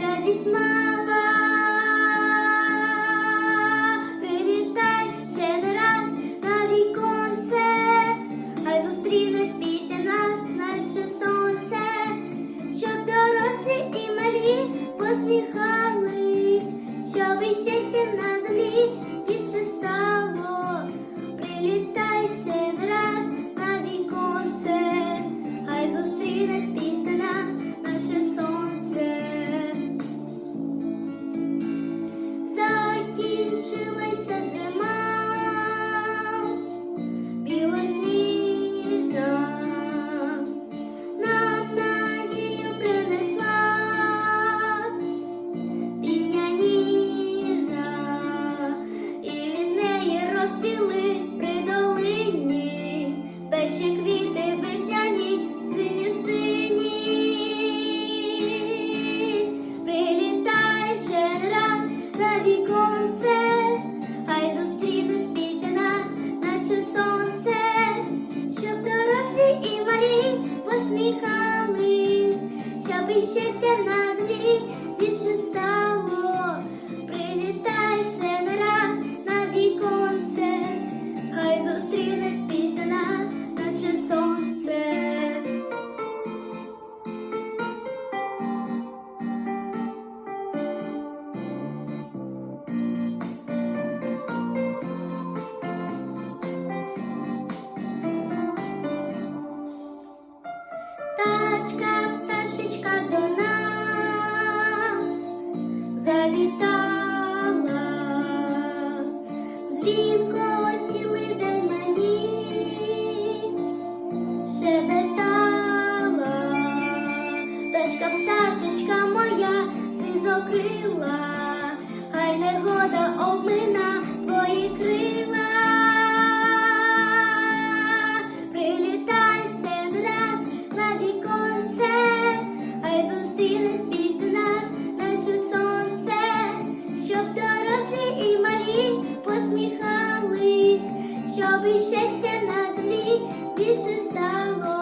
радість мала. Прилітай ще не раз на віконце, хай зустріне після нас наше сонце, щоб дорослі і малі посміхались, щоб і щастя на землі посміхались, щоб і щастя на землі пташечка моя, сизокрила, хай негода обмина колись, щоб і щастя на злі більше стало.